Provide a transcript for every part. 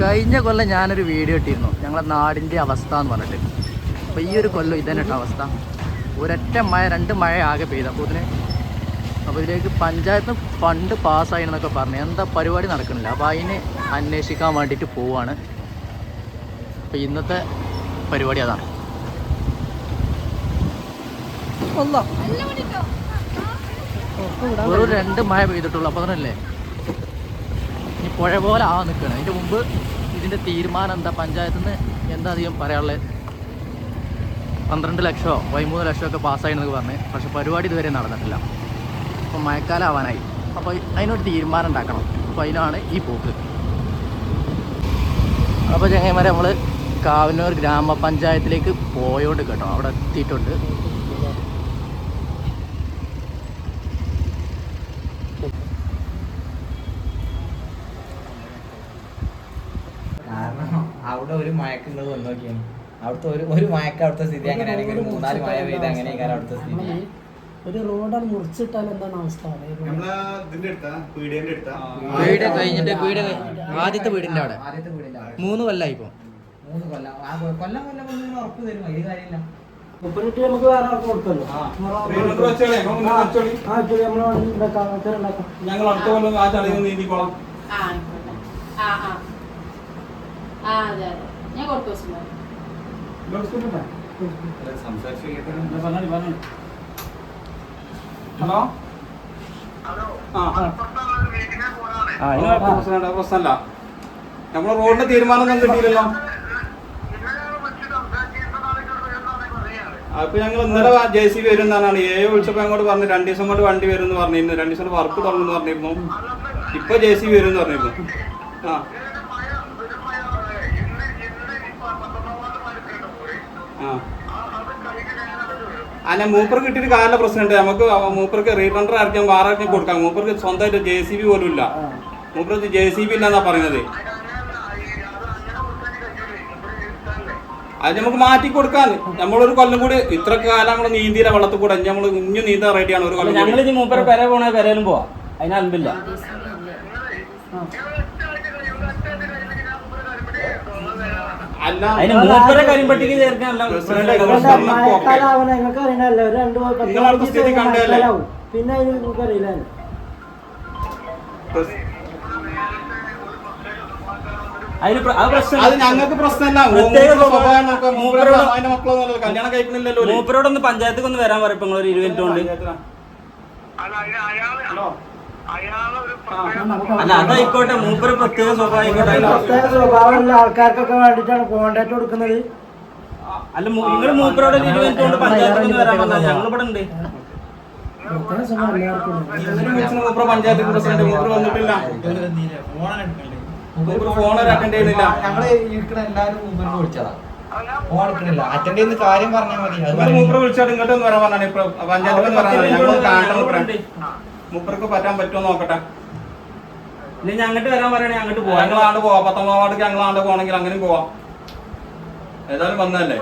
കഴിഞ്ഞ കൊല്ലം ഞാനൊരു വീഡിയോ ഇട്ടിരുന്നു. ഞങ്ങളെ നാടിന്റെ അവസ്ഥ എന്ന് പറഞ്ഞിട്ട്. അപ്പോൾ ഈ ഒരു കൊല്ലം ഇതന്നെ കേട്ടോ അവസ്ഥ. ഒരൊറ്റ മഴ രണ്ട് മഴ ആകെ പെയ്തു. അപ്പോൾ ഇതിന് അപ്പോൾ ഇതിലേക്ക് പഞ്ചായത്ത് ഫണ്ട് പാസ്സായി എന്നൊക്കെ പറഞ്ഞു. എന്താ പരിപാടി നടക്കുന്നില്ല. അപ്പോൾ അതിന് അന്വേഷിക്കാൻ വേണ്ടിയിട്ട് പോവാണ്. അപ്പോൾ ഇന്നത്തെ പരിപാടി അതാണ്. വെറും രണ്ട് മഴ പെയ്തിട്ടുള്ളൂ അപ്പൊ അതല്ലേ? ഇനി പുഴ പോലെ ആ നിൽക്കണം അതിന്റെ മുമ്പ് ഇതിന്റെ തീരുമാനം എന്താ? പഞ്ചായത്തിൽ നിന്ന് എന്താ അധികം പറയാനുള്ളത് പന്ത്രണ്ട് ലക്ഷമോ പതിമൂന്ന് ലക്ഷമോ ഒക്കെ പാസ്സായി എന്നൊക്കെ പറഞ്ഞ്. പക്ഷെ പരിപാടി ഇതുവരെ നടന്നിട്ടില്ല. അപ്പോൾ മഴക്കാലം ആവാനായി അപ്പോൾ അതിനൊരു തീരുമാനം ഉണ്ടാക്കണം. അപ്പോൾ അതിനാണ് ഈ പോക്ക്. അപ്പോൾ ചങ്ങന്മാരെ നമ്മൾ കാവനൂർ ഗ്രാമപഞ്ചായത്തിലേക്ക് പോയോണ്ട് കേട്ടോ. അവിടെ എത്തിയിട്ടുണ്ട്. അവിടെ ഒരു മയക്ക് നിങ്ങൾ വന്നു നോക്കിയാണ് അവിടുത്തെ ഒരു ഒരു മയക്ക അവിടുത്തെ സ്ഥിതി അങ്ങനെയാണെങ്കിൽ ഒരു മൂന്നാൽ മഴ പെയ്ത് അങ്ങനെയൊക്കെയാണ് അവിടുത്തെ സ്ഥിതി. ഒരു റോഡാണ് മുറിച്ചിട്ടാൽ എന്താണ് അവസ്ഥ? വീട് കഴിഞ്ഞിട്ട് വീട് ആദ്യത്തെ വീടിന്റെ അവിടെ. ആദ്യത്തെ വീടിന്റെ അവിടെ. മൂന്ന് കൊല്ലായി ഇപ്പൊ മൂന്ന് കൊല്ലം. കൊല്ലം കൊല്ലം ഉറപ്പ് തരും. വലിയ കാര്യമില്ല. മുപ്പതിട്ട് നമുക്ക് വേറെ ആൾക്ക് കൊടുക്കല്ലോ. ശ്രീമന്ത് വെച്ചോളി. ഞങ്ങൾ അടുത്ത കൊല്ലം ആ ചളിയിൽ നീന്തിക്കോളാം ആ, ആ, ആ. ആ, അതെ, അതെ. ഞാൻ. ഹലോ? പ്രശ്നമില്ല നമ്മളെ റോഡിന്റെ തീരുമാനം ഒന്നും കിട്ടിയില്ലല്ലോ. അപ്പൊ ഞങ്ങൾ ഇന്നലെ ജെ സി വരും എന്നാണ് ഏ വിളിച്ചപ്പോ അങ്ങോട്ട് പറഞ്ഞു രണ്ടു ദിവസം കൊണ്ട് വണ്ടി വരും എന്ന് പറഞ്ഞിരുന്നു. രണ്ടു ദിവസം വർക്ക് തുടങ്ങുന്നു പറഞ്ഞിരുന്നു. ഇപ്പൊ ജെ സി വരും എന്ന് പറഞ്ഞിരുന്നു. ആ. അല്ല മൂപ്പർക്ക് കിട്ടിയിട്ട് കാലിലെ പ്രശ്നമുണ്ട്. നമുക്ക് മൂപ്പർക്ക് റീടണ്ടർ ആർക്കും വേറെ ആർക്കും കൊടുക്കാം. മൂപ്പർക്ക് സ്വന്തമായിട്ട് ജെ സി ബി പോലും ഇല്ല. മൂപ്പർക്ക് ജെ സി ബി ഇല്ലെന്നാ പറയുന്നത്. അത് നമുക്ക് മാറ്റി കൊടുക്കാൻ നമ്മളൊരു കൊല്ലം കൂടി ഇത്ര കാലം നമ്മൾ നീന്തിയില്ല വെള്ളത്തിൽ കൂടെ. നമ്മൾ ഇഞ്ഞു നീന്താൻ റെഡിയാണ് ഒരു കൊല്ലം ഞങ്ങൾ കൂടി. ഇനി മൂപ്പര പെര പോണേ പെരയിലും പോവാം. അതിന് പിന്നെ നിങ്ങൾക്ക് അറിയില്ല. അത് പ്രശ്നം അത് ഞങ്ങൾക്ക് പ്രശ്നമല്ല. കല്യാണം കഴിക്കണില്ലല്ലോ മൂപ്പരോടൊന്ന് പഞ്ചായത്തേക്ക് ഒന്ന് വരാൻ പറയപ്പോ നിങ്ങൾ ഒരു ഇരുപത് മിനിറ്റ് കൊണ്ട്. അല്ല അതായിക്കോട്ടെ മൂപ്പര് പ്രത്യേക സ്വഭാവം പ്രത്യേക സ്വഭാവമുള്ള ആൾക്കാർക്കൊക്കെ വേണ്ടിട്ടാണ് കോണ്ടാക്ട് കൊടുക്കുന്നത്. അല്ല നിങ്ങൾ മൂപ്പരോട് പഞ്ചായത്തിൽ വരാൻ പറഞ്ഞാൽ ഞങ്ങൾ ഇവിടെ ഉണ്ട്. പഞ്ചായത്ത് പ്രസിഡന്റ് മൂപ്പർ വന്നിട്ടില്ല. ഫോൺ അറ്റൻഡ് ചെയ്യുന്നില്ല. ഞങ്ങൾ ഇരിക്കണ വിളിച്ചതാ. ഫോൺ എടുക്കണില്ല. അറ്റൻഡ് ചെയ്യുന്ന കാര്യം പറഞ്ഞാൽ മതി. അത് ഇന്നലെ വിളിച്ചാൽ ഇങ്ങോട്ട് വരാൻ പറഞ്ഞാണ് ഇപ്പൊ പഞ്ചായത്തിൽ ഒന്ന് ഞങ്ങൾ കാണണം മൂപ്പർക്ക് പറ്റാൻ പറ്റുമോ നോക്കട്ടെ. ഇനി ഞങ്ങട്ട് വരാൻ പറയണേ അങ്ങോട്ട് പോവാം. ഞങ്ങളാണ്ട് പോവാം. പത്തൊമ്പതാം വാർഡിക്ക് ഞങ്ങളാണ്ട് പോകണമെങ്കിൽ അങ്ങനെയും പോവാം. ഏതായാലും വന്നതല്ലേ?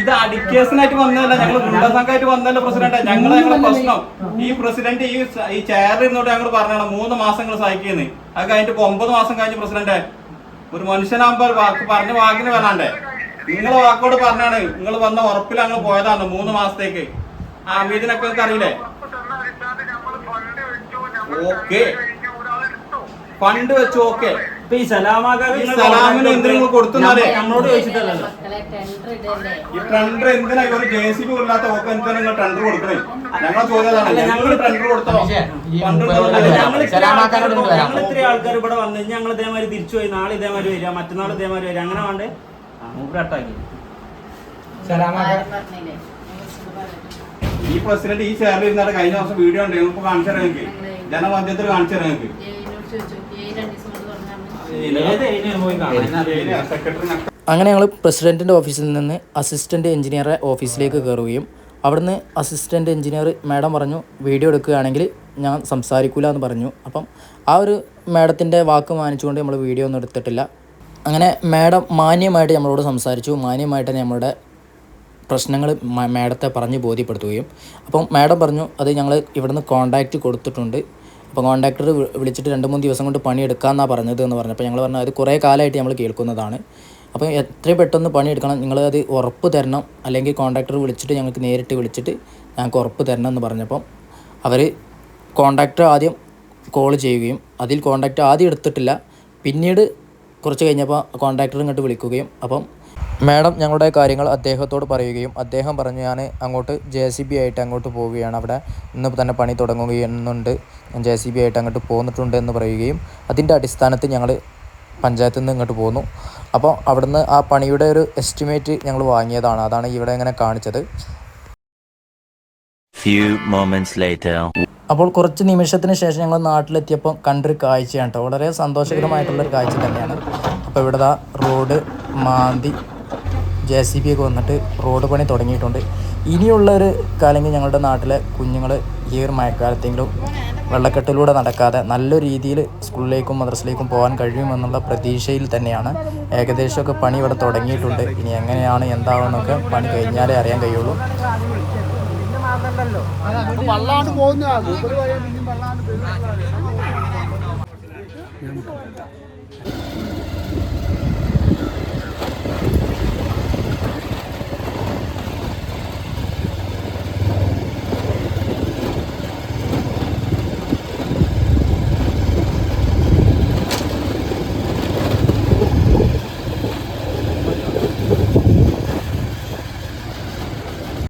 ഇത് അഡിക്കേഷനായിട്ട് വന്നതല്ല ഞങ്ങൾ ഗുണ്ടസംഘമായിട്ട് വന്നതല്ല പ്രസിഡന്റ്? ഞങ്ങൾ ഞങ്ങളുടെ പ്രശ്നം. ഈ പ്രസിഡന്റ് ഈ ഈ ചെയറിൽ ഇരുന്നോട്ട് ഞങ്ങൾ പറഞ്ഞാണ് മൂന്ന് മാസങ്ങൾ സഹിക്കുന്നത് അത് കഴിഞ്ഞിട്ട് ഇപ്പൊ ഒമ്പത് മാസം കഴിഞ്ഞ് പ്രസിഡന്റ്. ഒരു മനുഷ്യനാകുമ്പോൾ വാക്ക് പറഞ്ഞ വാക്കിന് വരാണ്ടേ? നിങ്ങളെ വാക്കോട് പറഞ്ഞാണ് നിങ്ങൾ വന്ന ഉറപ്പിൽ ഞങ്ങൾ പോയതാണ് മൂന്ന് മാസത്തേക്ക്. ആ ഇതിനൊക്കെ നിങ്ങൾക്ക് അറിയില്ലേ? ഓക്കെ. ഫണ്ട് വെച്ചു ഓക്കെ. ഇപ്പൊ ഈ ഈ സലാമിന് എന്തിനു കൊടുത്തുന്നാലേ? നമ്മളോട് ചോദിച്ചിട്ടല്ലല്ലോ. ഈ ടെൻഡർ എന്തിനാ? ഒരു ജെ സി ബി ഇല്ലാത്ത ഓക്കെ എന്തിനാ നിങ്ങൾ കൊടുക്കണേ? ഞങ്ങളെ ചോദ്യം ഞങ്ങൾ ടെൻഡർ കൊടുത്തോ? ഞങ്ങൾ ഇത്ര ആൾക്കാർ ഇവിടെ വന്ന്. ഞങ്ങൾ ഇതേമാതിരി തിരിച്ചു പോയി. നാളെ ഇതേമാതിരി വരിക. മറ്റന്നാൾ ഇതേമാതിരി വരിക. അങ്ങനെ വേണ്ടേ? മൂപ്പര് അട്ടാക്കി ഈ പ്രസിഡന്റ് ഈ ചെയറിൽ ഇരുന്നിട്ട് കഴിഞ്ഞ ദിവസം വീഡിയോ ഉണ്ട് ഇപ്പൊ കാണിച്ചു തരാം നിങ്ങൾക്ക് ജനമധ്യത്തിൽ കാണിച്ചു തരാം എനിക്ക് അങ്ങനെ ഞങ്ങൾ പ്രസിഡന്റിന്റെ ഓഫീസിൽ നിന്ന് അസിസ്റ്റന്റ് എഞ്ചിനീയറുടെ ഓഫീസിലേക്ക് കയറുകയും അവിടുന്ന് അസിസ്റ്റന്റ് എഞ്ചിനീയർ മാഡം പറഞ്ഞു വീഡിയോ എടുക്കുകയാണെങ്കിൽ ഞാൻ സംസാരിക്കില്ല എന്ന് പറഞ്ഞു. അപ്പം ആ ഒരു മാഡത്തിന്റെ വാക്ക് മാനിച്ചുകൊണ്ട് നമ്മൾ വീഡിയോ ഒന്നും എടുത്തിട്ടില്ല. അങ്ങനെ മാഡം മാന്യമായിട്ട് നമ്മളോട് സംസാരിച്ചു. മാന്യമായിട്ട് നമ്മളുടെ പ്രശ്നങ്ങൾ മാഡത്തെ പറഞ്ഞ് ബോധ്യപ്പെടുത്തുകയും. അപ്പം മാഡം പറഞ്ഞു അത് ഞങ്ങൾ ഇവിടുന്ന് കോൺടാക്റ്റ് കൊടുത്തിട്ടുണ്ട്. അപ്പോൾ കോൺട്രാക്ടർ വിളിച്ചിട്ട് രണ്ട് മൂന്ന് ദിവസം കൊണ്ട് പണി എടുക്കാമെന്നാണ് പറഞ്ഞത് എന്ന് പറഞ്ഞപ്പോൾ ഞങ്ങൾ പറഞ്ഞു അത് കുറേ കാലമായിട്ട് നമ്മൾ കേൾക്കുന്നതാണ്. അപ്പോൾ എത്രയും പെട്ടെന്ന് പണി എടുക്കണം നിങ്ങൾ അത് ഉറപ്പ് തരണം. അല്ലെങ്കിൽ കോൺട്രാക്ടർ വിളിച്ചിട്ട് ഞങ്ങൾക്ക് നേരിട്ട് വിളിച്ചിട്ട് ഞങ്ങൾക്ക് ഉറപ്പ് തരണം എന്ന് പറഞ്ഞപ്പം അവർ കോൺട്രാക്ടർ ആദ്യം കോൾ ചെയ്യുകയും അതിൽ കോണ്ടാക്ട് ആദ്യം എടുത്തിട്ടില്ല. പിന്നീട് കുറച്ച് കഴിഞ്ഞപ്പോൾ കോൺട്രാക്ടർ ഇങ്ങോട്ട് വിളിക്കുകയും. അപ്പം മാഡം ഞങ്ങളുടെ കാര്യങ്ങൾ അദ്ദേഹത്തോട് പറയുകയും അദ്ദേഹം പറഞ്ഞു ഞാൻ അങ്ങോട്ട് ജെ സി ബി ആയിട്ട് അങ്ങോട്ട് പോവുകയാണ്. അവിടെ ഇന്ന് തന്നെ പണി തുടങ്ങുകയെന്നുണ്ട്. ഞാൻ ജെ സി ബി ആയിട്ട് അങ്ങോട്ട് പോന്നിട്ടുണ്ട് എന്ന് പറയുകയും അതിന്റെ അടിസ്ഥാനത്തിൽ ഞങ്ങൾ പഞ്ചായത്തിൽ നിന്ന് ഇങ്ങോട്ട് പോന്നു. അപ്പോൾ അവിടുന്ന് ആ പണിയുടെ ഒരു എസ്റ്റിമേറ്റ് ഞങ്ങൾ വാങ്ങിയതാണ്. അതാണ് ഇവിടെ ഇങ്ങനെ കാണിച്ചത്. അപ്പോൾ കുറച്ച് നിമിഷത്തിന് ശേഷം ഞങ്ങൾ നാട്ടിലെത്തിയപ്പോൾ കണ്ടൊരു കാഴ്ചയാണ് കേട്ടോ. വളരെ സന്തോഷകരമായിട്ടുള്ളൊരു കാഴ്ച തന്നെയാണ്. അപ്പോൾ ഇവിടെ റോഡ് മാന്തി ജെ സി ബി ഒക്കെ വന്നിട്ട് റോഡ് പണി തുടങ്ങിയിട്ടുണ്ട്. ഇനിയുള്ളൊരു കാലമെങ്കിൽ ഞങ്ങളുടെ നാട്ടിലെ കുഞ്ഞുങ്ങൾ ഈ ഒരു മഴക്കാലത്തെങ്കിലും വെള്ളക്കെട്ടിലൂടെ നടക്കാതെ നല്ല രീതിയിൽ സ്കൂളിലേക്കും മദ്രസയിലേക്കും പോകാൻ കഴിയുമെന്നുള്ള പ്രതീക്ഷയിൽ തന്നെയാണ്. ഏകദേശമൊക്കെ പണി ഇവിടെ തുടങ്ങിയിട്ടുണ്ട്. ഇനി എങ്ങനെയാണ് എന്താണെന്നൊക്കെ പണി കഴിഞ്ഞാലേ അറിയാൻ കഴിയുള്ളൂ. പോകുന്ന